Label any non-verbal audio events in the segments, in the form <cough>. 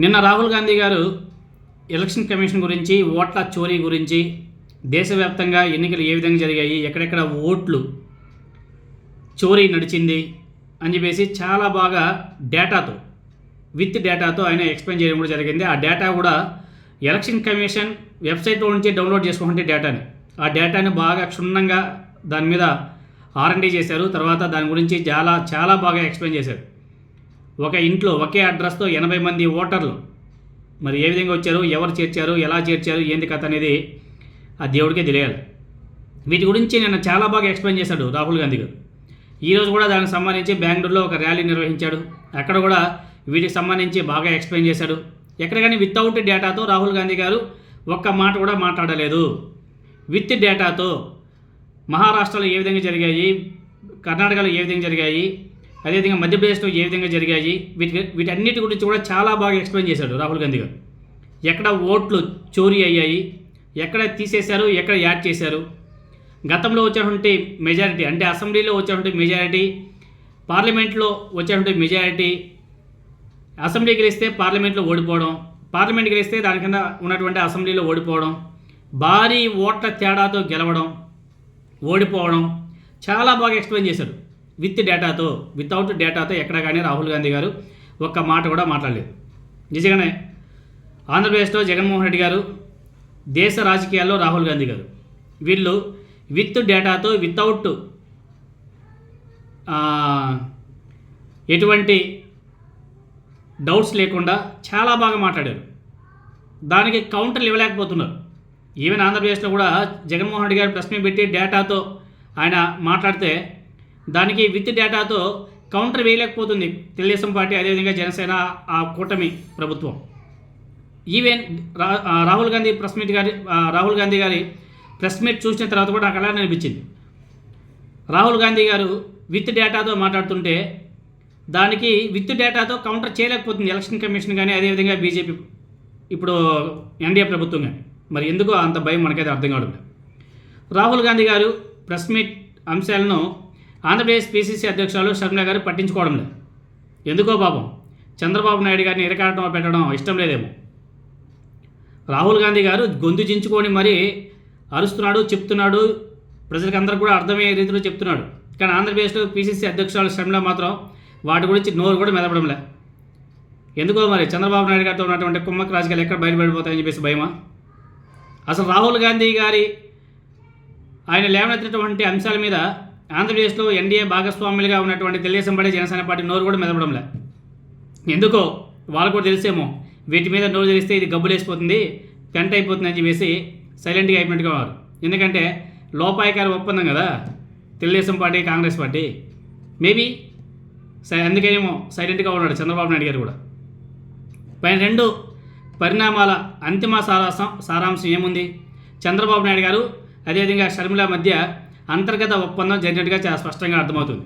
నిన్న రాహుల్ గాంధీ గారు election commission గురించి ఓట్ల చోరీ గురించి దేశవ్యాప్తంగా ఎన్నికలు ఏ విధంగా జరిగాయి ఎక్కడెక్కడ ఓట్లు చోరీ నడిచింది అని చెప్పేసి చాలా బాగా డేటాతో విత్ డేటాతో ఆయన ఎక్స్ప్లెయిన్ చేయడం కూడా జరిగింది. ఆ డేటా కూడా ఎలక్షన్ కమిషన్ వెబ్సైట్లో నుంచి డౌన్లోడ్ చేసుకుంటే డేటాని. ఆ డేటాని బాగా క్షుణ్ణంగా దాని మీద ఆర్ఎండీ చేశారు. తర్వాత దాని గురించి చాలా చాలా బాగా ఎక్స్ప్లెయిన్ చేశారు. ఒక ఇంట్లో ఒకే అడ్రస్తో ఎనభై మంది ఓటర్లు. మరి ఏ విధంగా వచ్చారు ఎవరు చేర్చారు ఎలా చేర్చారు ఏంది కథ అనేది ఆ దేవుడికే తెలియాలి. వీటి గురించి నిన్న చాలా బాగా ఎక్స్ప్లెయిన్ చేశాడు రాహుల్ గాంధీ గారు. ఈరోజు కూడా దానికి సంబంధించి బెంగళూరులో ఒక ర్యాలీ నిర్వహించాడు. అక్కడ కూడా వీటికి సంబంధించి బాగా ఎక్స్ప్లెయిన్ చేశాడు. ఎక్కడ కానీ వితౌట్ డేటాతో రాహుల్ గాంధీ గారు ఒక్క మాట కూడా మాట్లాడలేదు. విత్ డేటాతో మహారాష్ట్రలో ఏ విధంగా జరిగాయి కర్ణాటకలో ఏ విధంగా జరిగాయి అదేవిధంగా మధ్యప్రదేశ్లో ఏ విధంగా జరిగాయి? వీటి వీటన్నిటి గురించి కూడా చాలా బాగా ఎక్స్ప్లెయిన్ చేశాడు రాహుల్ గాంధీ గారు. ఎక్కడ ఓట్లు చోరీ అయ్యాయి? ఎక్కడ తీసేశారు? ఎక్కడ యాడ్ చేశారు? గతంలో వచ్చినటువంటి మెజారిటీ అంటే అసెంబ్లీలో వచ్చేటువంటి మెజారిటీ పార్లమెంట్లో వచ్చేటువంటి మెజారిటీ అసెంబ్లీ గెలిస్తే పార్లమెంట్లో ఓడిపోవడం పార్లమెంట్ గెలిస్తే దాని కింద ఉన్నటువంటి అసెంబ్లీలో ఓడిపోవడం భారీ ఓట్ల తేడాతో గెలవడం ఓడిపోవడం చాలా బాగా ఎక్స్ప్లెయిన్ చేశాడు. విత్ డేటాతో వితౌట్ డేటాతో ఎక్కడ కానీ రాహుల్ గాంధీ గారు ఒక్క మాట కూడా మాట్లాడలేదు. నిజంగానే ఆంధ్రప్రదేశ్లో జగన్మోహన్ రెడ్డి గారు దేశ రాజకీయాల్లో రాహుల్ గాంధీ గారు వీళ్ళు విత్ డేటాతో వితౌట్ ఎటువంటి డౌట్స్ లేకుండా చాలా బాగా మాట్లాడారు. దానికి కౌంటర్లు ఇవ్వలేకపోతున్నారు. ఈవెన్ ఆంధ్రప్రదేశ్లో కూడా జగన్మోహన్ రెడ్డి గారు ప్రశ్న పెట్టి డేటాతో ఆయన మాట్లాడితే దానికి విత్ డేటాతో కౌంటర్ వేయలేకపోతుంది తెలుగుదేశం పార్టీ అదేవిధంగా జనసేన ఆ కూటమి ప్రభుత్వం. ఈవెన్ రా రాహుల్ గాంధీ ప్రెస్ మీట్ గారి రాహుల్ గాంధీ గారి ప్రెస్ మీట్ చూసిన తర్వాత కూడా నాకు అలానే అనిపించింది. రాహుల్ గాంధీ గారు విత్ డేటాతో మాట్లాడుతుంటే దానికి విత్ డేటాతో కౌంటర్ చేయలేకపోతుంది ఎలక్షన్ కమిషన్ కానీ అదేవిధంగా బీజేపీ ఇప్పుడు ఎన్డీఏ ప్రభుత్వం కానీ. మరి ఎందుకో అంత భయం మనకైతే అర్థం కావడం రాహుల్ గాంధీ గారు ప్రెస్ మీట్ అంశాలను ఆంధ్రప్రదేశ్ పీసీసీ అధ్యక్షురాలు షర్మిల గారు పట్టించుకోవడం లేదు. ఎందుకో పాపం? చంద్రబాబు నాయుడు గారిని ఇరకాటం పెట్టడం ఇష్టం లేదేమో. రాహుల్ గాంధీ గారు గొంతు చించుకొని మరీ అరుస్తున్నాడు చెప్తున్నాడు. ప్రజలకందరూ కూడా అర్థమయ్యే రీతిలో చెప్తున్నాడు. కానీ ఆంధ్రప్రదేశ్లో పీసీసీ అధ్యక్షురాలు షర్మిల మాత్రం వాటి గురించి నోరు కూడా మెదపడం లే ఎందుకో మరి చంద్రబాబు నాయుడు గారితో ఉన్నటువంటి కుమ్మక్క రాజకీయాలు ఎక్కడ బయటపడిపోతాయని చెప్పేసి భయమా? అసలు రాహుల్ గాంధీ గారి ఆయన లేవనెత్తినటువంటి అంశాల మీద ఆంధ్రప్రదేశ్లో ఎన్డీఏ భాగస్వాములుగా ఉన్నటువంటి తెలుగుదేశం పార్టీ జనసేన పార్టీ నోరు కూడా మెదపడంలే. ఎందుకో వాళ్ళు కూడా తెలిసేమో వీటి మీద నోరు తెలిస్తే ఇది గబ్బులేసిపోతుంది పెంట అయిపోతుందని చెప్పేసి సైలెంట్గా అయిపోయినట్టుగా వారు ఎందుకంటే లోపాయకార ఒప్పందం కదా Telugu Desam party Congress party. Maybe సై అందుకేమో సైలెంట్గా ఉన్నాడు చంద్రబాబు నాయుడు గారు కూడా. పైన రెండు పరిణామాల అంతిమ సారాంశం సారాంశం ఏముంది? చంద్రబాబు నాయుడు గారు అదేవిధంగా షర్మిల మధ్య అంతర్గత ఒప్పందం జరిగినట్టుగా చాలా స్పష్టంగా అర్థమవుతుంది.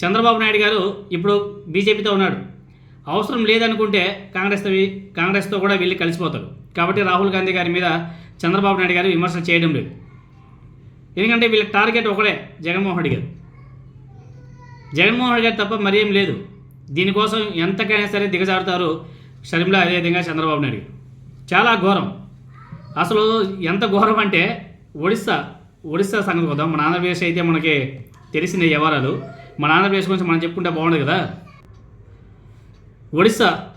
చంద్రబాబు నాయుడు గారు ఇప్పుడు బీజేపీతో ఉన్నాడు. అవసరం లేదనుకుంటే కాంగ్రెస్తో కాంగ్రెస్తో కూడా వెళ్ళి కలిసిపోతారు. కాబట్టి రాహుల్ గాంధీ గారి మీద చంద్రబాబు నాయుడు గారు విమర్శలు చేయడం లేదు. ఎందుకంటే వీళ్ళ టార్గెట్ ఒకడే జగన్మోహన్ రెడ్డి గారు. జగన్మోహన్ రెడ్డి గారు తప్ప మరేం లేదు. దీనికోసం ఎంతకైనా సరే దిగజారుతారు షర్మిల అదేవిధంగా చంద్రబాబు నాయుడు చాలా ఘోరం. అసలు ఎంత ఘోరం అంటే ఒడిస్సా ఒడిస్సా సంగతి కొద్దాం మన ఆంధ్రప్రదేశ్ అయితే మనకి తెలిసిన వ్యవహారాలు. మన ఆంధ్రప్రదేశ్ గురించి మనం చెప్పుకుంటే బాగుండదు కదా? ఒడిస్సా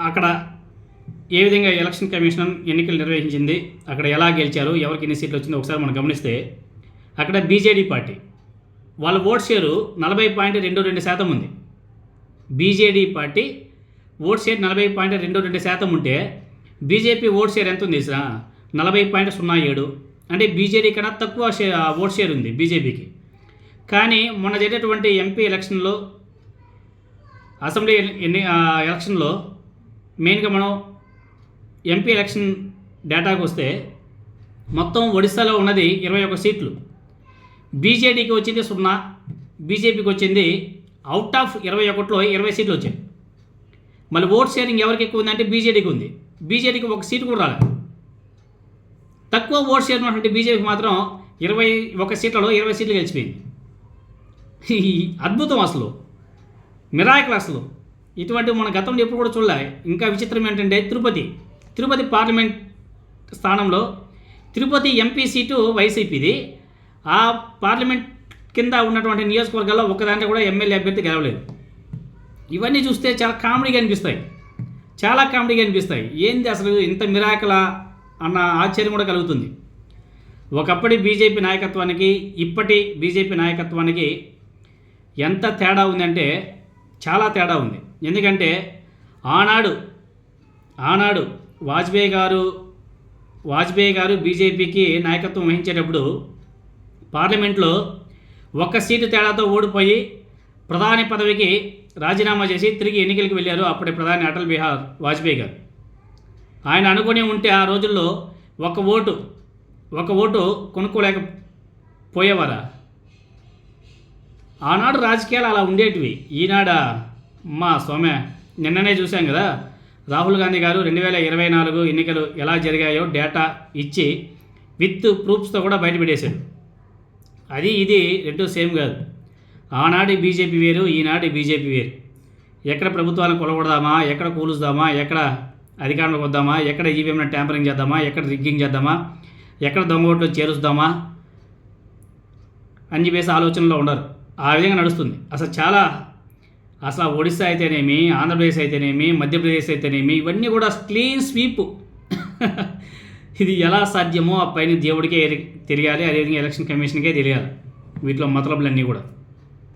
అక్కడ ఏ విధంగా ఎలక్షన్ కమిషన్ ఎన్నికలు నిర్వహించింది? అక్కడ ఎలా గెలిచారు? ఎవరికి ఎన్ని సీట్లు వచ్చిందో ఒకసారి మనం గమనిస్తే అక్కడ బీజేడీ పార్టీ. వాళ్ళ ఓట్ షేరు నలభై పాయింట్ రెండు రెండు శాతం ఉంది. బీజేడీ పార్టీ ఓట్ షేర్ నలభై పాయింట్ రెండు రెండు శాతం ఉంటే బీజేపీ ఓట్ షేర్ ఎంత ఉంది సార్ నలభై పాయింట్ సున్నా ఏడు. అంటే బీజేడీ కన్నా తక్కువ షేర్ ఓట్ షేర్ ఉంది బీజేపీకి. కానీ మొన్న జరిగేటువంటి ఎంపీ ఎలక్షన్లో అసెంబ్లీ ఎన్ని ఎలక్షన్లో మెయిన్గా మనం ఎంపీ ఎలక్షన్ డేటాకు వస్తే మొత్తం ఒడిశాలో ఉన్నది ఇరవై ఒక సీట్లు. బీజేడీకి వచ్చింది సున్నా బీజేపీకి వచ్చింది అవుట్ ఆఫ్ ఇరవై ఒకటిలో ఇరవై సీట్లు వచ్చాయి. మళ్ళీ ఓట్ షేరింగ్ ఎవరికి ఎక్కువ ఉందంటే బీజేడీకి ఉంది. బీజేడీకి ఒక సీటు కూడా రాలేదు. తక్కువ ఓట్ షేర్ ఉన్నటువంటి మాత్రం ఇరవై ఒక సీట్లలో ఇరవై సీట్లు గెలిచిపోయింది. <laughs> అద్భుతం అసలు. మిరాకిల్ అసలు. ఇటువంటి మన గతంలో ఎప్పుడు కూడా చూడలే. ఇంకా విచిత్రం ఏంటంటే తిరుపతి. తిరుపతి పార్లమెంట్ స్థానంలో తిరుపతి ఎంపీ సీటు వైసీపీది. ఆ పార్లమెంట్ కింద ఉన్నటువంటి నియోజకవర్గాల్లో ఒకదాంట్లో కూడా ఎమ్మెల్యే అభ్యర్థి గెలవలేదు. ఇవన్నీ చూస్తే చాలా కామెడీగా అనిపిస్తాయి. చాలా కామెడీగా అనిపిస్తాయి. ఏంది అసలు ఇంత మిరాకలా? అన్న ఆశ్చర్యం కూడా కలుగుతుంది. ఒకప్పటి బీజేపీ నాయకత్వానికి ఇప్పటి బీజేపీ నాయకత్వానికి ఎంత తేడా ఉందంటే చాలా తేడా ఉంది. ఎందుకంటే ఆనాడు ఆనాడు వాజ్పేయి గారు వాజ్పేయి గారు బీజేపీకి నాయకత్వం వహించేటప్పుడు పార్లమెంట్లో ఒక్క సీటు తేడాతో ఓడిపోయి ప్రధాని పదవికి రాజీనామా చేసి తిరిగి ఎన్నికలకు వెళ్ళారు అప్పటి ప్రధాని అటల్ బిహార్ వాజ్పేయి గారు. ఆయన అనుకుని ఉంటే ఆ రోజుల్లో ఒక ఓటు ఒక ఓటు కొనుక్కోలేకపోయేవారా ఆనాడు రాజకీయాలు అలా ఉండేటివి. ఈనాడ? మా సోమ్య నిన్ననే చూశాం కదా. రాహుల్ గాంధీ గారు రెండు వేల ఇరవై నాలుగు ఎన్నికలు ఎలా జరిగాయో డేటా ఇచ్చి విత్ ప్రూఫ్స్తో కూడా బయటపెట్టేశాడు అది ఇది రెండు సేమ్ కాదు. ఆనాటి బీజేపీ వేరు ఈనాటి బీజేపీ వేరు. ఎక్కడ ప్రభుత్వాలను కొలగొడదామా ఎక్కడ కూలుస్తామా ఎక్కడ అధికారంలోకి వద్దామా? ఎక్కడ ఈవీఎంను ట్యాంపరింగ్ చేద్దామా? ఎక్కడ రిగ్గింగ్ చేద్దామా? ఎక్కడ దొంగ ఓట్లు చేరుస్తామా? అని చెప్పేసి ఆలోచనలో ఉండరు ఆ విధంగా నడుస్తుంది. అసలు చాలా అసలు ఒడిస్సా అయితేనేమి ఆంధ్రప్రదేశ్ అయితేనేమి మధ్యప్రదేశ్ అయితేనేమి ఇవన్నీ కూడా క్లీన్ స్వీప్ <laughs> ఇది ఎలా సాధ్యమో ఆ పైన దేవుడికే ఎరి- తెలియాలి అదేవిధంగా ఎలక్షన్ కమిషన్కే తెలియాలి వీటిలో మతలబులన్నీ కూడా.